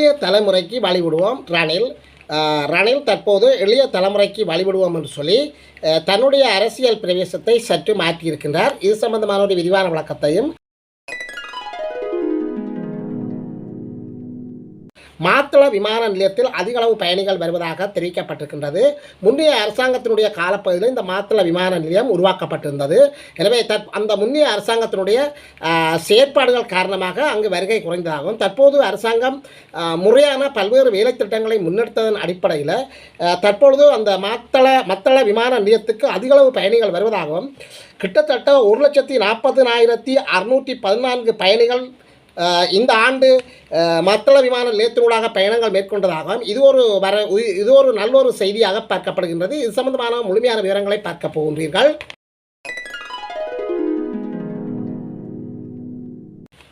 இளைய தலைமுறைக்கு வழிவிடுவோம் ரணில். ரணில் தற்போது இளைய தலைமுறைக்கு வழிவிடுவோம் என்று சொல்லி தன்னுடைய அரசியல் பிரவேசத்தை சற்று மாற்றியிருக்கின்றார். இது சம்பந்தமான ஒரு விரிவான விளக்கத்தையும் மாத்தள விமான நிலையத்தில் அதிக அளவு பயணிகள் வருவதாக தெரிவிக்கப்பட்டிருக்கின்றது. முந்தைய அரசாங்கத்தினுடைய காலப்பகுதியில் இந்த மாத்தள விமான நிலையம் உருவாக்கப்பட்டிருந்தது. எனவே தற் அந்த முந்தைய அரசாங்கத்தினுடைய செயற்பாடுகள் காரணமாக அங்கு வருகை குறைந்ததாகவும் தற்போது அரசாங்கம் முறையான பல்வேறு வேலை திட்டங்களை முன்னெடுத்ததன் அடிப்படையில் தற்பொழுது அந்த மாத்தள மத்தள விமான நிலையத்துக்கு அதிகளவு பயணிகள் வருவதாகவும் கிட்டத்தட்ட ஒரு லட்சத்தி நாற்பதினாயிரத்தி அறுநூற்றி பதினான்கு பயணிகள் இந்த ஆண்டு மத்தள விமான நிலையத்தினூடாக பயணங்கள் மேற்கொண்டதாகவும் இது ஒரு வர உ- இது ஒரு நல்ல ஒரு செய்தியாக பார்க்கப்படுகின்றது. இது சம்பந்தமான முழுமையான விவரங்களை பார்க்க போகின்றீர்கள்.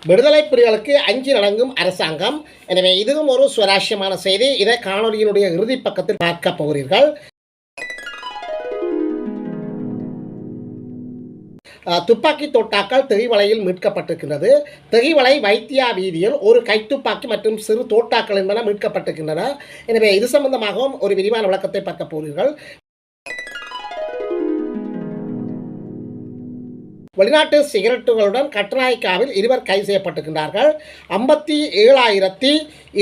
விடுதலை புலிகளுக்கு அஞ்சு நடங்கும் அரசாங்கம். எனவே இதுவும் ஒரு சுவாரஸ்யமான செய்தி. இதை காணொலியினுடைய இறுதி பக்கத்தில் பார்க்க போகிறீர்கள். துப்பாக்கி தோட்டாக்கள் தெளிவலையில் மீட்கப்பட்டிருக்கின்றது. தெளிவலை வைத்தியா வீதியில் ஒரு கைத்துப்பாக்கி மற்றும் சிறு தோட்டாக்கள் என்பன மீட்கப்பட்டிருக்கின்றன. எனவே இது சம்பந்தமாகவும் ஒரு விரிவான விளக்கத்தை பார்க்க போகிறீர்கள். வெளிநாட்டு சிகரெட்டுகளுடன் கட்டுநாய்க்காவில் இருவர் கைது செய்யப்பட்டிருக்கின்றார்கள். ஐம்பத்தி ஏழாயிரத்தி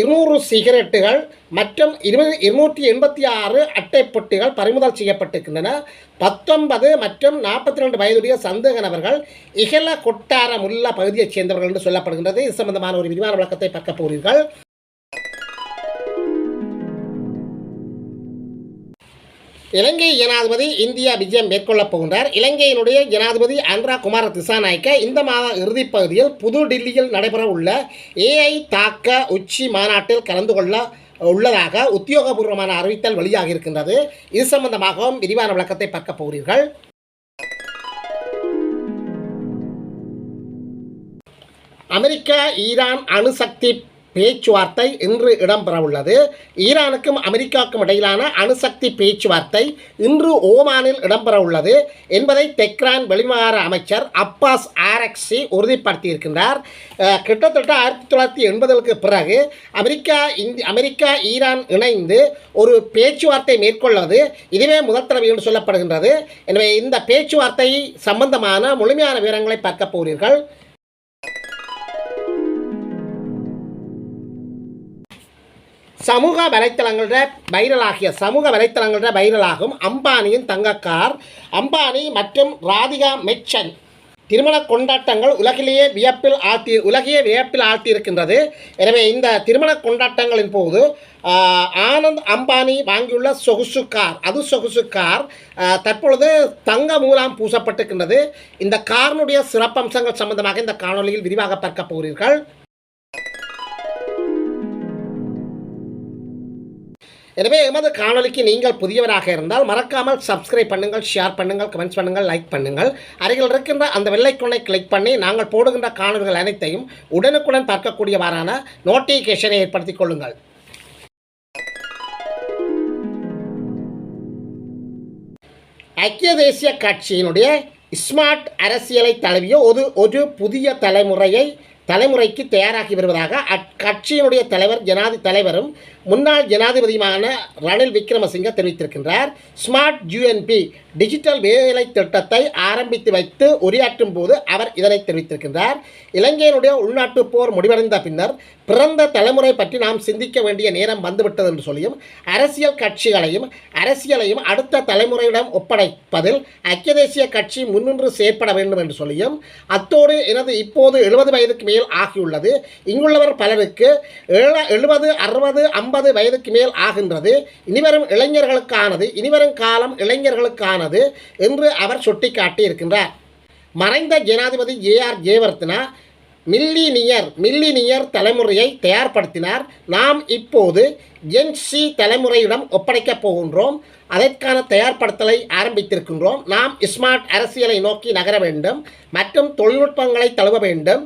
இருநூறு சிகரெட்டுகள் மற்றும் இருபது இருநூற்றி எண்பத்தி ஆறு அட்டைப்பொட்டிகள் பறிமுதல் செய்யப்பட்டிருக்கின்றன. பத்தொன்பது மற்றும் நாற்பத்தி ரெண்டு வயதுடைய சந்தேக நபர்கள் இகல கொட்டாரமுள்ள பகுதியைச் சேர்ந்தவர்கள் என்று சொல்லப்படுகின்றது. இது சம்பந்தமான ஒரு விரிவான விளக்கத்தை பார்க்க போகிறீர்கள். இலங்கை ஜனாதிபதி இந்தியா விஜயம் மேற்கொள்ளப் போகின்றார். இலங்கையினுடைய ஜனாதிபதி அன்ரா குமார திசாநாயக்க இந்த மாத இறுதிப் பகுதியில் புதுடில்லியில் நடைபெற உள்ள ஏஐ தாக்க உச்சி மாநாட்டில் கலந்து கொள்ள உள்ளதாக உத்தியோகபூர்வமான அறிவித்தல் வெளியாக இருக்கின்றது. இது சம்பந்தமாகவும் விரிவான விளக்கத்தை பார்க்க போகிறீர்கள். அமெரிக்கா ஈரான் அணுசக்தி பேச்சுவார்த்தை இன்று இடம்பெறவுள்ளது. ஈரானுக்கும் அமெரிக்காவுக்கும் இடையிலான அணுசக்தி பேச்சுவார்த்தை இன்று ஓமானில் இடம்பெறவுள்ளது என்பதை தெக்ரான் வெளிவிவகார அமைச்சர் அப்பாஸ் ஆரக்சி உறுதிப்படுத்தியிருக்கின்றார். கிட்டத்தட்ட ஆயிரத்தி தொள்ளாயிரத்தி எண்பதுகளுக்கு பிறகு அமெரிக்கா இந்தி அமெரிக்கா ஈரான் இணைந்து ஒரு பேச்சுவார்த்தை மேற்கொள்வது இதுவே முதல் தடவை என்று சொல்லப்படுகின்றது. எனவே இந்த பேச்சுவார்த்தை சம்பந்தமான முழுமையான விவரங்களை பார்க்க போகிறீர்கள். சமூக வலைத்தளங்கள வைரலாகிய சமூக வலைத்தளங்கள வைரலாகும். அம்பானியின் தங்கக்கார். அம்பானி மற்றும் ராதிகா மெச்சன். திருமண கொண்டாட்டங்கள் உலகிலேயே வியப்பில் ஆழ்த்தி உலகையே வியப்பில் ஆழ்த்தியிருக்கின்றது. எனவே இந்த திருமண கொண்டாட்டங்களின் போது ஆனந்த் அம்பானி வாங்கியுள்ள சொகுசு கார். அது சொகுசு கார். தற்பொழுது தங்க மூலம் பூசப்பட்டிருக்கின்றது. இந்த காரினுடைய சிறப்பம்சங்கள் சம்பந்தமாக இந்த காணொளியில் விரிவாக பார்க்க போகிறீர்கள். எனவே எமது காணொளிக்கு நீங்கள் புதியவராக இருந்தால் மறக்காமல் சப்ஸ்கிரைப் பண்ணுங்கள் ஷேர் பண்ணுங்கள் கமெண்ட்ஸ் பண்ணுங்கள் லைக் பண்ணுங்கள். அருகில் இருக்கின்ற அந்த வெள்ளைக்கொன்னை கிளிக் பண்ணி நாங்கள் போடுகின்ற காணொளிகள் அனைத்தையும் உடனுக்குடன் பார்க்கக்கூடியவாறான நோட்டிஃபிகேஷனை ஏற்படுத்திக் கொள்ளுங்கள். ஐக்கிய தேசிய கட்சியினுடைய ஸ்மார்ட் அரசியலை தழுவிய ஒரு ஒரு புதிய தலைமுறையை தலைமுறைக்கு தயாராகி வருவதாக அக்கட்சியினுடைய தலைவர் ஜனாதி தலைவரும் முன்னாள் ஜனாதிபதியுமான ரணில் விக்ரமசிங்க தெரிவித்திருக்கின்றார். ஸ்மார்ட் யூஎன்பி டிஜிட்டல் வேலை திட்டத்தை ஆரம்பித்து வைத்து உரையாற்றும் போது அவர் இதனை தெரிவித்திருக்கின்றார். இலங்கையினுடைய உள்நாட்டு போர் முடிவடைந்த பின்னர் பிறந்த தலைமுறை பற்றி நாம் சிந்திக்க வேண்டிய நேரம் வந்துவிட்டது என்று சொல்லியும் அரசியல் கட்சிகளையும் அரசியலையும் அடுத்த தலைமுறையிடம் ஒப்படைப்பதில் ஐக்கிய தேசிய கட்சி முன்னின்று செயற்பட வேண்டும் என்று சொல்லியும் அத்தோடு எனது இப்போது எழுபது வயதுக்கு மேல் ஆகியுள்ளது. இங்குள்ளவர் பலருக்கு எழுபது அறுபது ஐம்பது ஐம்பது வயதுக்கு மேல் ஆகின்றது. இனிவரும் இளைஞர்களுக்கானது இனிவரும் காலம் இளைஞர்களுக்கானது என்று அவர் சுட்டிக்காட்டி இருக்கின்றார் மறைந்த ஜனாதிபதி ஏஆர் ஜெயவர்த்தனா மில்லினியர் மில்லினியர் தலைமுறையை தயார்படுத்தினார். நாம் இப்போது ஜென்சி தலைமுறையிடம் ஒப்படைக்கப் போகின்றோம். அதற்கான தயார்படுத்தலை ஆரம்பித்திருக்கின்றோம். நாம் ஸ்மார்ட் அரசியலை நோக்கி நகர வேண்டும். மற்றும் தொழில்நுட்பங்களை தழுவ வேண்டும்.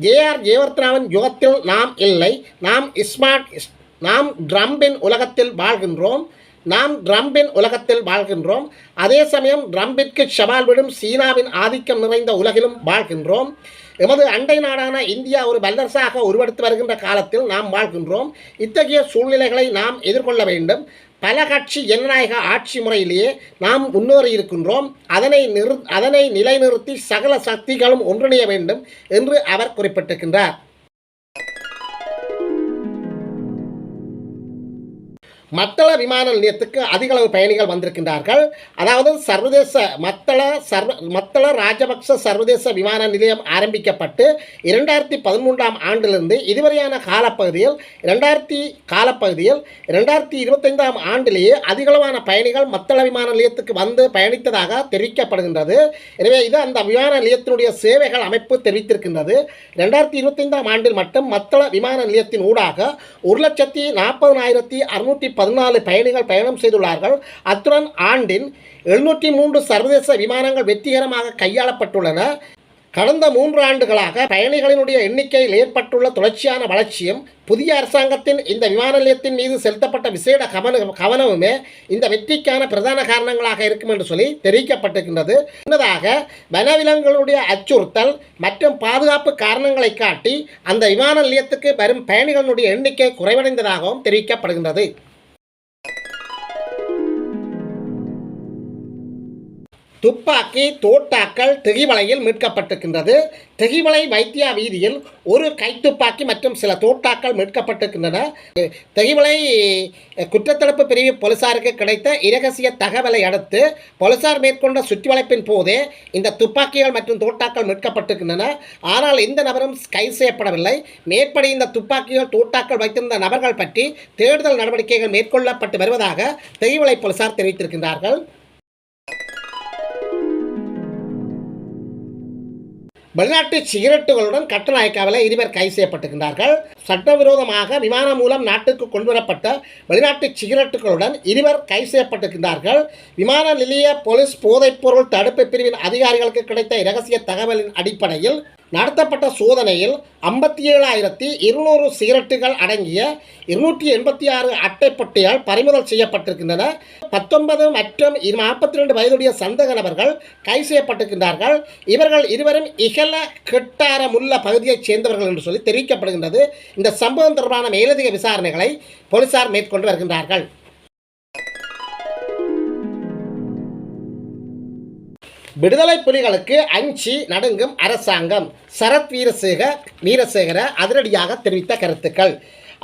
ஜேஆர் ஜெயவர்த்தனாவின் யுகத்தில் நாம் இல்லை. நாம் ஸ்மார்ட் நாம் ட்ரம்பின் உலகத்தில் வாழ்கின்றோம் நாம் ட்ரம்பின் உலகத்தில் வாழ்கின்றோம் அதே சமயம் ட்ரம்பிற்கு சவால் விடும் சீனாவின் ஆதிக்கம் நிறைந்த உலகிலும் வாழ்கின்றோம். எமது அண்டை நாடான இந்தியா ஒரு வல்லரசாக உருவெடுத்து வருகின்ற காலத்தில் நாம் வாழ்கின்றோம். இத்தகைய சூழ்நிலைகளை நாம் எதிர்கொள்ள வேண்டும். பல கட்சி ஜனநாயக ஆட்சி முறையிலேயே நாம் முன்னேறி இருக்கின்றோம். அதனை நிறு அதனை நிலைநிறுத்தி சகல சக்திகளும் ஒன்றிணைய வேண்டும் என்று அவர் குறிப்பிட்டிருக்கின்றார். மத்தள விமான நிலையத்துக்கு அதிக அளவு பயணிகள் வந்திருக்கின்றார்கள். அதாவது சர்வதேச மத்தள சர்வ மத்தள ராஜபக்ச சர்வதேச விமான நிலையம் ஆரம்பிக்கப்பட்டு இரண்டாயிரத்தி பதிமூன்றாம் ஆண்டிலிருந்து இதுவரையான காலப்பகுதியில் இரண்டாயிரத்தி காலப்பகுதியில் இரண்டாயிரத்தி இருபத்தைந்தாம் ஆண்டிலேயே அதிகளவான பயணிகள் மத்தள விமான நிலையத்துக்கு வந்து பயணித்ததாக தெரிவிக்கப்படுகின்றது. எனவே இது அந்த விமான நிலையத்தினுடைய சேவைகள் அமைப்பு தெரிவித்திருக்கின்றது. ரெண்டாயிரத்தி இருபத்தைந்தாம் ஆண்டில் மட்டும் மத்தள விமான நிலையத்தின் ஊடாக ஒரு லட்சத்தி நாற்பதனாயிரத்தி அறுநூற்றி பதினாலு பயணிகள் பயணம் செய்துள்ளார்கள். அத்துடன் ஆண்டின் எழுநூற்றி மூன்று சர்வதேச விமானங்கள் வெற்றிகரமாக கையாளப்பட்டுள்ளன. கடந்த மூன்று ஆண்டுகளாக பயணிகளினுடைய எண்ணிக்கையில் ஏற்பட்டுள்ள தொடர்ச்சியான வளர்ச்சியும் புதிய அரசாங்கத்தின் இந்த விமான நிலையத்தின் மீது செலுத்தப்பட்ட விசேட கவன கவனமுமே இந்த வெற்றிக்கான பிரதான காரணங்களாக இருக்கும் என்று சொல்லி தெரிவிக்கப்பட்டிருக்கின்றது. முன்னதாக வனவிலங்குகளுடைய அச்சுறுத்தல் மற்றும் பாதுகாப்பு காரணங்களை காட்டி அந்த விமான நிலையத்துக்கு வரும் பயணிகளுடைய எண்ணிக்கை குறைவடைந்ததாகவும் தெரிவிக்கப்படுகின்றது. துப்பாக்கி தோட்டாக்கள் தெகிவலையில் மீட்கப்பட்டிருக்கின்றது. தெகிவலை வைத்தியா வீதியில் ஒரு கைத்துப்பாக்கி மற்றும் சில தோட்டாக்கள் மீட்கப்பட்டிருக்கின்றன. தெகிவலை குற்றத்தடுப்பு பிரிவு போலீசாருக்கு கிடைத்த இரகசிய தகவலை அடுத்து போலீசார் மேற்கொண்ட சுற்றிவளைப்பின் போதே இந்த துப்பாக்கிகள் மற்றும் தோட்டாக்கள் மீட்கப்பட்டிருக்கின்றன. ஆனால் இந்த நபரும் கைது செய்யப்படவில்லை. மேற்படி இந்த துப்பாக்கிகள் தோட்டாக்கள் வைத்திருந்த நபர்கள் பற்றி தேடுதல் நடவடிக்கைகள் மேற்கொள்ளப்பட்டு வருவதாக தெகிவலை போலீசார் தெரிவித்திருக்கின்றார்கள். வெளிநாட்டு சிகரெட்டுகளுடன் கட்டுநாயக்காவில் இருவர் கைது செய்யப்பட்டிருக்கின்றார்கள். சட்டவிரோதமாக விமானம் மூலம் நாட்டுக்கு கொண்டுவரப்பட்ட வெளிநாட்டு சிகரெட்டுகளுடன் இருவர் கைது செய்யப்பட்டிருக்கின்றார்கள். விமான நிலைய போலீஸ் போதைப்பொருள் தடுப்பு பிரிவின் அதிகாரிகளுக்கு கிடைத்த இரகசிய தகவலின் அடிப்படையில் நடத்தப்பட்ட சோதனையில் ஐம்பத்தி ஏழாயிரத்தி இருநூறு சிகரெட்டுகள் அடங்கிய இருநூற்றி எண்பத்தி ஆறு அட்டைப்பட்டியால் பறிமுதல் செய்யப்பட்டிருக்கின்றன. பத்தொன்பது மற்றும் நாற்பத்தி ரெண்டு வயதுடைய சந்தக நபர்கள் கைது செய்யப்பட்டிருக்கின்றார்கள். இவர்கள் இருவரும் இகல கெட்டாரமுள்ள பகுதியைச் சேர்ந்தவர்கள் என்று சொல்லி தெரிவிக்கப்படுகின்றது. இந்த சம்பவம் தொடர்பான மேலதிக விசாரணைகளை போலீசார் மேற்கொண்டு வருகின்றார்கள். விடுதலை புலிகளுக்கு அஞ்சி நடுங்கும் அரசாங்கம். சரத் வீரசேகர் வீரசேகர அதிரடியாக தெரிவித்த கருத்துக்கள்.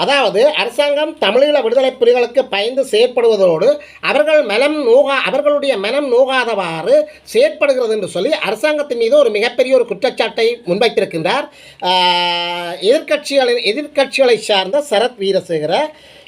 அதாவது அரசாங்கம் தமிழீழ விடுதலை புலிகளுக்கு பயந்து செயற்படுவதோடு அவர்கள் மனம் நோகா அவர்களுடைய மனம் நோகாதவாறு செயற்படுகிறது என்று சொல்லி அரசாங்கத்தின் மீது ஒரு மிகப்பெரிய ஒரு குற்றச்சாட்டை முன்வைத்திருக்கின்றார். எதிர்கட்சிகளின் எதிர்க்கட்சிகளின் சார்ந்த சரத் வீரசேகர.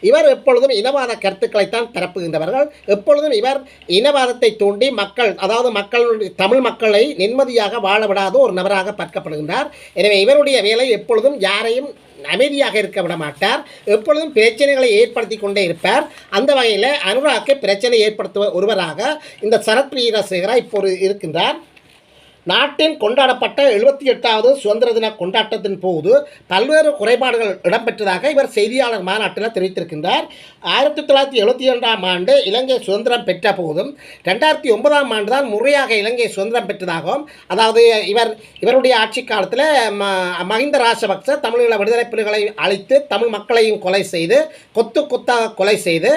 இவர் எப்பொழுதும் இனவாத கருத்துக்களைத்தான் பரப்புகின்றவர்கள். எப்பொழுதும் இவர் இனவாதத்தை தூண்டி மக்கள் அதாவது மக்களுடைய தமிழ் மக்களை நிம்மதியாக வாழ விடாத ஒரு நபராக பார்க்கப்படுகின்றார். எனவே இவருடைய வேலை எப்பொழுதும் யாரையும் அமைதியாக இருக்க விட மாட்டார் எப்பொழுதும் பிரச்சனைகளை ஏற்படுத்தி கொண்டே இருப்பார். அந்த வகையில் அனுராக்கு பிரச்சனை ஏற்படுத்துவ ஒருவராக இந்த சரத் வீரசேகரா இப்போது இருக்கின்றார். நாட்டின் கொண்டாடப்பட்ட எழுபத்தி எட்டாவது சுதந்திர தின கொண்டாட்டத்தின் போது பல்வேறு குறைபாடுகள் இடம்பெற்றதாக இவர் செய்தியாளர் மாநாட்டில் தெரிவித்திருக்கின்றார். ஆயிரத்தி தொள்ளாயிரத்தி எழுபத்தி இரண்டாம் ஆண்டு இலங்கை சுதந்திரம் பெற்ற போதும் ரெண்டாயிரத்தி ஒன்பதாம் ஆண்டு தான் முறையாக இலங்கை சுதந்திரம் பெற்றதாகவும் அதாவது இவர் இவருடைய ஆட்சி காலத்தில் ம- மஹிந்த ராஜபக்ச தமிழீழ விடுதலை புலிகளை அழித்து தமிழ் மக்களையும் கொலை செய்து கொத்து கொத்தாக கொலை செய்து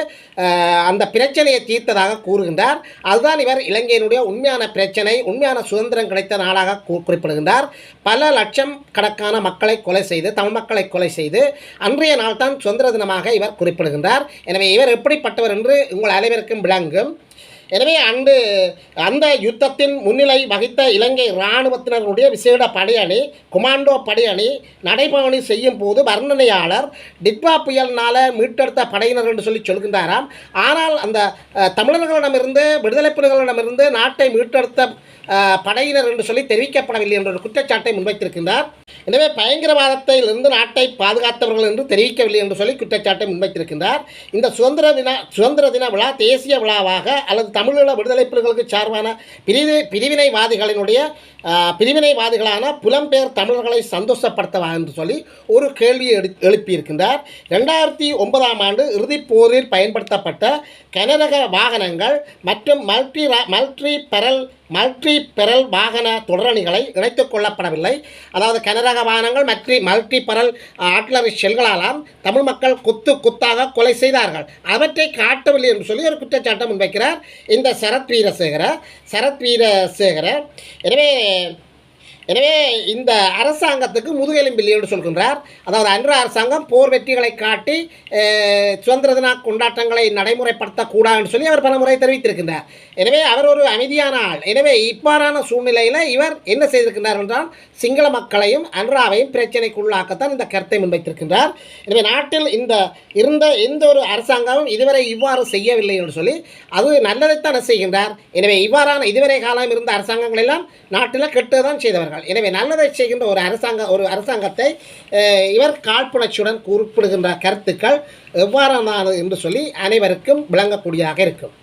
அந்த பிரச்சனையை தீர்த்ததாக கூறுகின்றார். அதுதான் இவர் இலங்கையினுடைய உண்மையான பிரச்சனை உண்மையான சுதந்திரம் கிடைத்த நாளாக கூ- குறிப்பிடுகின்றார். பல லட்சம் கணக்கான மக்களை கொலை செய்து தமிழ் மக்களை கொலை செய்து அன்றைய நாள் தான் சுதந்திர தினமாக இவர் குறிப்பிடுகின்றார். எனவே இவர் எப்படிப்பட்டவர் என்று உங்கள் அனைவருக்கும் விளங்கும். எனவே அன்று அந்த யுத்தத்தின் முன்னிலை வகித்த இலங்கை இராணுவத்தினருடைய விசேட படையணி குமாண்டோ படையணி நடைபவனி செய்யும் போது வர்ணனையாளர் டிட்வா புயலினால் மீட்டெடுத்த படையினர் என்று சொல்லி சொல்கின்றாராம். ஆனால் அந்த தமிழர்களிடமிருந்து விடுதலை புலிகளிடமிருந்து நாட்டை மீட்டெடுத்த படையினர் என்று சொல்லி தெரிவிக்கப்படவில்லை என்ற ஒரு குற்றச்சாட்டை முன்வைத்திருக்கின்றார். எனவே பயங்கரவாதத்திலிருந்து நாட்டை பாதுகாத்தவர்கள் என்று தெரிவிக்கவில்லை என்று சொல்லி குற்றச்சாட்டை முன்வைத்திருக்கின்றார். இந்த சுதந்திர தின சுதந்திர தின விழா தேசிய விழாவாக அல்லது தமிழீழ விடுதலை புலிகளுக்கு சார்பான பிரிவு பிரிவினைவாதிகளினுடைய பிரிவினைவாதிகளான புலம்பெயர் தமிழர்களை சந்தோஷப்படுத்தவா என்று சொல்லி ஒரு கேள்வியை எழு எழுப்பியிருக்கின்றார். ரெண்டாயிரத்தி ஒன்பதாம் ஆண்டு இறுதிப் போரில் பயன்படுத்தப்பட்ட கனரக வாகனங்கள் மற்றும் multi multi barrel multi barrel வாகன தொடரணிகளை இணைத்துக் கொள்ளப்படவில்லை. அதாவது கனரக வாகனங்கள் மற்றி மல்டி பெரல் ஆட்லரி ஷெல்களாலாம் தமிழ் மக்கள் குத்து குத்தாக கொலை செய்தார்கள். அவற்றை காட்டவில்லை என்று சொல்லி ஒரு குற்றச்சாட்டை முன்வைக்கிறார் இந்த சரத் வீரசேகர சரத் வீரசேகர எனவே எனவே இந்த அரசாங்கத்துக்கு முதுகெலும்பில் என்று சொல்கின்றார். அதாவது அன்று அரசாங்கம் போர் வெற்றிகளை காட்டி சுதந்திர தின கொண்டாட்டங்களை நடைமுறைப்படுத்தக்கூடாது என்று சொல்லி அவர் பலமுறை தெரிவித்திருக்கின்றார். எனவே அவர் ஒரு அமைதியான ஆள். எனவே இவ்வாறான சூழ்நிலையில் இவர் என்ன செய்திருக்கின்றார் என்றால் சிங்கள மக்களையும் அன்றாவையும் பிரச்சனைக்குள்ளாக்கத்தான் இந்த கருத்தை முன்வைத்திருக்கின்றார். எனவே நாட்டில் இந்த இருந்த எந்த ஒரு அரசாங்கமும் இதுவரை இவ்வாறு செய்யவில்லை என்று சொல்லி அது நல்லதைத்தான் செய்கின்றார். எனவே இவ்வாறான இதுவரை காலம் இருந்த அரசாங்கங்கள் எல்லாம் நாட்டில் கெட்டுதான் செய்தவர்கள். எனவே நல்லதை செய்கின்ற ஒரு அரசாங்க ஒரு அரசாங்கத்தை இவர் காழ்ப்புணர்ச்சியுடன் குறிப்பிடுகின்ற கருத்துக்கள் எவ்வாறானது என்று சொல்லி அனைவருக்கும் விளங்கக்கூடியதாக இருக்கும்.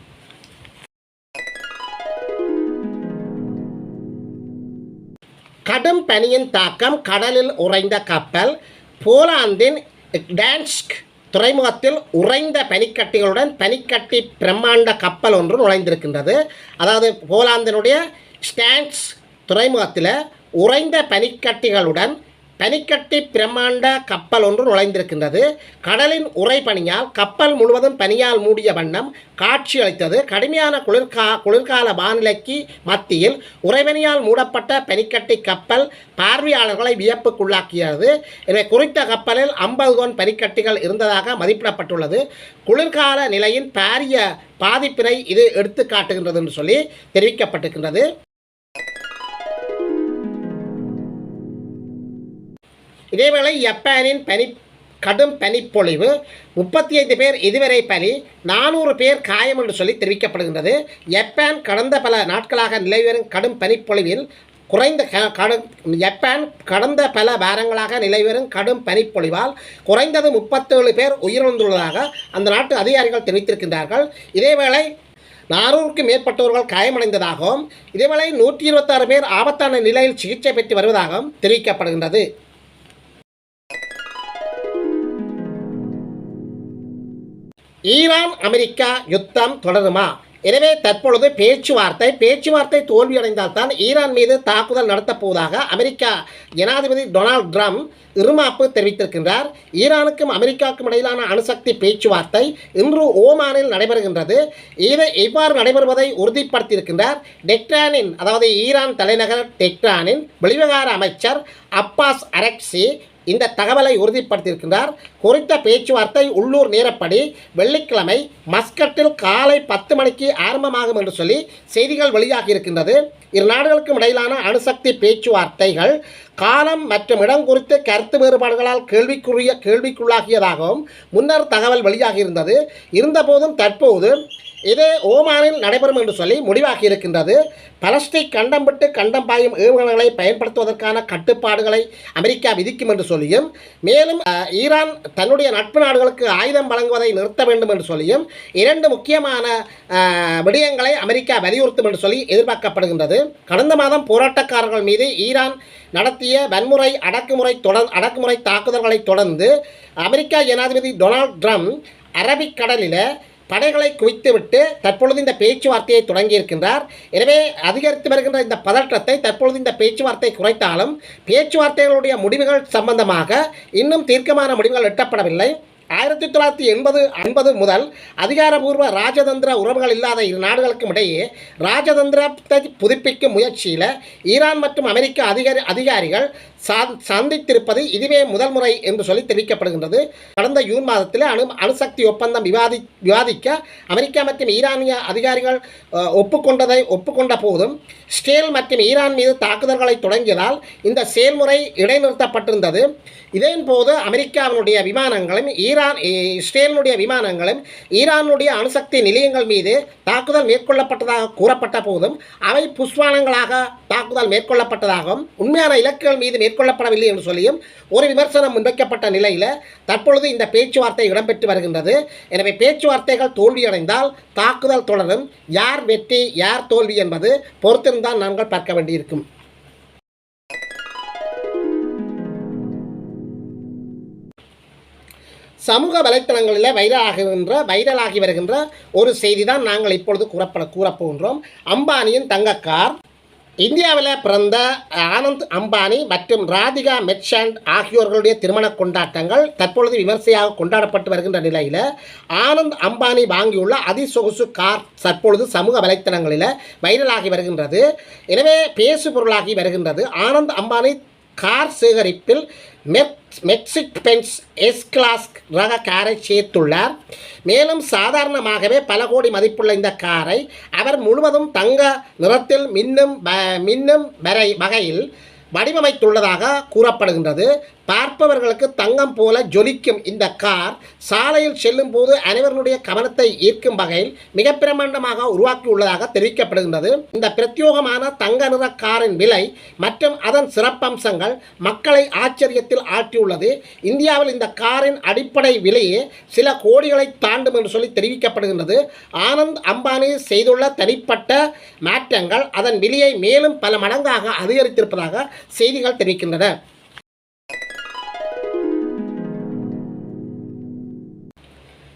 கடும் பனியின் தாக்கம் கடலில் உறைந்த கப்பல் போலாந்தின் டான்ஸ்க் துறைமுகத்தில் உறைந்த பனிக்கட்டிகளுடன் பனிக்கட்டி பிரம்மாண்ட கப்பல் ஒன்று நுழைந்திருக்கின்றது. அதாவது போலாந்தினுடைய ஸ்டான்ஸ் துறைமுகத்தில் உறைந்த பனிக்கட்டிகளுடன் பனிக்கட்டி பிரம்மாண்ட கப்பல் ஒன்று நுழைந்திருக்கின்றது. கடலின் உறைபனியால் கப்பல் முழுவதும் பனியால் மூடிய வண்ணம் காட்சியளித்தது கடுமையான குளிர்கா குளிர்கால வானிலைக்கு மத்தியில் உறைபனியால் மூடப்பட்ட பனிக்கட்டி கப்பல் பார்வையாளர்களை வியப்புக்குள்ளாக்கியது. எனவே குறித்த கப்பலில் ஐம்பது தொன் பனிக்கட்டிகள் இருந்ததாக மதிப்பிடப்பட்டுள்ளது. குளிர்கால நிலையின் பாரிய பாதிப்பினை இது எடுத்து காட்டுகின்றது என்று சொல்லி தெரிவிக்கப்பட்டிருக்கின்றது. இதேவேளை ஜப்பானின் பனி கடும் பனிப்பொழிவு முப்பத்தி ஐந்து பேர் இதுவரை பலி நானூறு பேர் காயம் என்று சொல்லி தெரிவிக்கப்படுகின்றது. ஜப்பான் கடந்த பல நாட்களாக நிலவி வரும் கடும் பனிப்பொழிவில் குறைந்த ஜப்பான் கடந்த பல வாரங்களாக நிலவி வரும் கடும் பனிப்பொழிவால் குறைந்தது முப்பத்தேழு பேர் உயிரிழந்துள்ளதாக அந்த நாட்டு அதிகாரிகள் தெரிவித்திருக்கின்றார்கள். இதேவேளை நானூறுக்கும் மேற்பட்டவர்கள் காயமடைந்ததாகவும் இதேவேளை நூற்றி இருபத்தாறு பேர் ஆபத்தான நிலையில் சிகிச்சை பெற்று வருவதாகவும் தெரிவிக்கப்படுகின்றது. ஈரான் அமெரிக்கா யுத்தம் தொடருமா? எனவே தற்பொழுது பேச்சுவார்த்தை பேச்சுவார்த்தை தோல்வியடைந்தால்தான் ஈரான் மீது தாக்குதல் நடத்தப்போவதாக அமெரிக்கா ஜனாதிபதி டொனால்ட் ட்ரம்ப் இருமாப்பு தெரிவித்திருக்கின்றார். ஈரானுக்கும் அமெரிக்காவுக்கும் இடையிலான அணுசக்தி பேச்சுவார்த்தை இன்று ஓமானில் நடைபெறுகின்றது. இதை இவ்வாறு நடைபெறுவதை உறுதிப்படுத்தியிருக்கின்றார் டெக்ரானின் அதாவது ஈரான் தலைநகர் டெக்ரானின் வெளிவிவகார அமைச்சர் அப்பாஸ் அரக்சி இந்த தகவலை உறுதிப்படுத்தியிருக்கின்றார். குறித்த பேச்சுவார்த்தை உள்ளூர் நேரப்படி வெள்ளிக்கிழமை மஸ்கட்டில் காலை பத்து மணிக்கு ஆரம்பமாகும் என்று சொல்லி செய்திகள் வெளியாகி இருக்கின்றது. இரு நாடுகளுக்கும் இடையிலான அணுசக்தி பேச்சுவார்த்தைகள் காலம் மற்றும் இடம் குறித்து கருத்து வேறுபாடுகளால் கேள்விக்குரிய கேள்விக்குள்ளாகியதாகவும் முன்னர் தகவல் வெளியாகி இருந்தது. இருந்தபோதும் தற்போது இது ஓமானில் நடைபெறும் என்று சொல்லி முடிவாகி இருக்கின்றது பலஸ்டீக் கண்டம் விட்டு கண்டம் பாயும் ஏவுகணைகளை பயன்படுத்துவதற்கான கட்டுப்பாடுகளை அமெரிக்கா விதிக்கும் என்று சொல்லியும் மேலும் ஈரான் தன்னுடைய நட்பு நாடுகளுக்கு ஆயுதம் வழங்குவதை நிறுத்த வேண்டும் என்று சொல்லியும் இரண்டு முக்கியமான விடயங்களை அமெரிக்கா வலியுறுத்தும் என்று சொல்லி எதிர்பார்க்கப்படுகின்றது. கடந்த மாதம் போராட்டக்காரர்கள் மீது ஈரான் நடத்திய வன்முறை அடக்குமுறை தொடர் அடக்குமுறை தாக்குதல்களை தொடர்ந்து அமெரிக்கா ஜனாதிபதி டொனால்ட் ட்ரம்ப் அரபிக்கடலில் படைகளை குவித்துவிட்டு தற்பொழுது இந்த பேச்சுவார்த்தையை தொடங்கியிருக்கின்றார். எனவே அதிகரித்து வருகின்ற இந்த பதற்றத்தை தற்பொழுது இந்த பேச்சுவார்த்தை குறைத்தாலும் பேச்சுவார்த்தைகளுடைய முடிவுகள் சம்பந்தமாக இன்னும் தீர்க்கமான முடிவுகள் எட்டப்படவில்லை. ஆயிரத்தி தொள்ளாயிரத்தி எண்பது ஐம்பது முதல் அதிகாரபூர்வ ராஜதந்திர உறவுகள் இல்லாத இரு நாடுகளுக்கும் இடையே ராஜதந்திரத்தை புதுப்பிக்கும் முயற்சியில் ஈரான் மற்றும் அமெரிக்க அதிகாரி அதிகாரிகள் சந்தித்திருப்பது இதுவே முதல் முறை என்று சொல்லி தெரிவிக்கப்படுகின்றது. கடந்த ஜூன் மாதத்தில் அணு அணுசக்தி ஒப்பந்தம் விவாதி விவாதிக்க அமெரிக்கா மற்றும் ஈரானிய அதிகாரிகள் ஒப்புக்கொண்டதை ஒப்புக்கொண்ட போதும் ஸ்டேல் மற்றும் ஈரான் மீது தாக்குதல்களை தொடங்கியதால் இந்த செயல்முறை இடைநிறுத்தப்பட்டிருந்தது. இதன் போது அமெரிக்காவினுடைய விமானங்களும் ஈரான் ஈரான் இஸ்ரேலினுடைய விமானங்களும் ஈரானுடைய அணுசக்தி நிலையங்கள் மீது தாக்குதல் மேற்கொள்ளப்பட்டதாக கூறப்பட்ட போதும் அவை புஷ்வானங்களாக தாக்குதல் மேற்கொள்ளப்பட்டதாகவும் உண்மையான இலக்குகள் மீது மேற்கொள்ளப்படவில்லை என்று சொல்லியும் ஒரு விமர்சனம் முன்வைக்கப்பட்ட நிலையில் தற்பொழுது இந்த பேச்சுவார்த்தை இடம்பெற்று வருகின்றது. எனவே பேச்சுவார்த்தைகள் தோல்வியடைந்தால் தாக்குதல் தொடரும். யார் வெற்றி யார் தோல்வி என்பது பொறுத்திருந்தால் நாங்கள் பார்க்க வேண்டியிருக்கும். சமூக வலைத்தளங்களில் வைரலாகுகின்ற வைரலாகி வருகின்ற ஒரு செய்தி தான் நாங்கள் இப்பொழுது கூறப்பட கூறப்போகின்றோம் அம்பானியின் தங்கக்கார் இந்தியாவில் பிறந்த ஆனந்த் அம்பானி மற்றும் ராதிகா மெட்ஷாண்ட் ஆகியோர்களுடைய திருமண கொண்டாட்டங்கள் தற்பொழுது விமர்சையாக கொண்டாடப்பட்டு வருகின்ற நிலையில் ஆனந்த் அம்பானி வாங்கியுள்ள அதிசொகுசு கார் தற்பொழுது சமூக வலைத்தளங்களில் வைரலாகி வருகின்றது. எனவே பேசு பொருளாகி வருகின்றது. ஆனந்த் அம்பானி கார் சேகரிப்பில் மெத் மெக்சிக் பென்ஸ் எஸ் கிளாஸ் ரக காரை சேர்த்துள்ளார். மேலும் சாதாரணமாகவே பல கோடி மதிப்புள்ள இந்த காரை அவர் முழுவதும் தங்க நிறத்தில் மின்னும் மின்னும் வரை வகையில் வடிவமைத்துள்ளதாக கூறப்படுகின்றது. பார்ப்பவர்களுக்கு தங்கம் போல ஜொலிக்கும் இந்த கார் சாலையில் செல்லும் போது அனைவருடைய கவனத்தை ஈர்க்கும் வகையில் மிக பிரமாண்டமாக உருவாக்கியுள்ளதாக தெரிவிக்கப்படுகின்றது. இந்த பிரத்யோகமான தங்க நிற காரின் விலை மற்றும் அதன் சிறப்பம்சங்கள் மக்களை ஆச்சரியத்தில் ஆட்டியுள்ளது இந்தியாவில் இந்த காரின் அடிப்படை விலையே சில கோடிகளை தாண்டும் என்று சொல்லி தெரிவிக்கப்படுகின்றது. ஆனந்த் அம்பானி செய்துள்ள தனிப்பட்ட மாற்றங்கள் அதன் விலையை மேலும் பல மடங்காக அதிகரித்திருப்பதாக செய்திகள் தெரிவிக்கின்றன.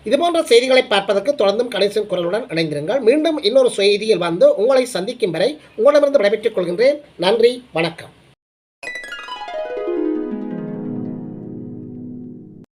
இதுபோன்ற செய்திகளை பார்ப்பதற்கு தொடர்ந்தும் கணேசன் குரலுடன் இணைந்திருங்கள். மீண்டும் இன்னொரு செய்தியில் வந்து உங்களை சந்திக்கும் வரை உங்களிடமிருந்து விடைபெற்றுக் கொள்கின்றேன். நன்றி வணக்கம்.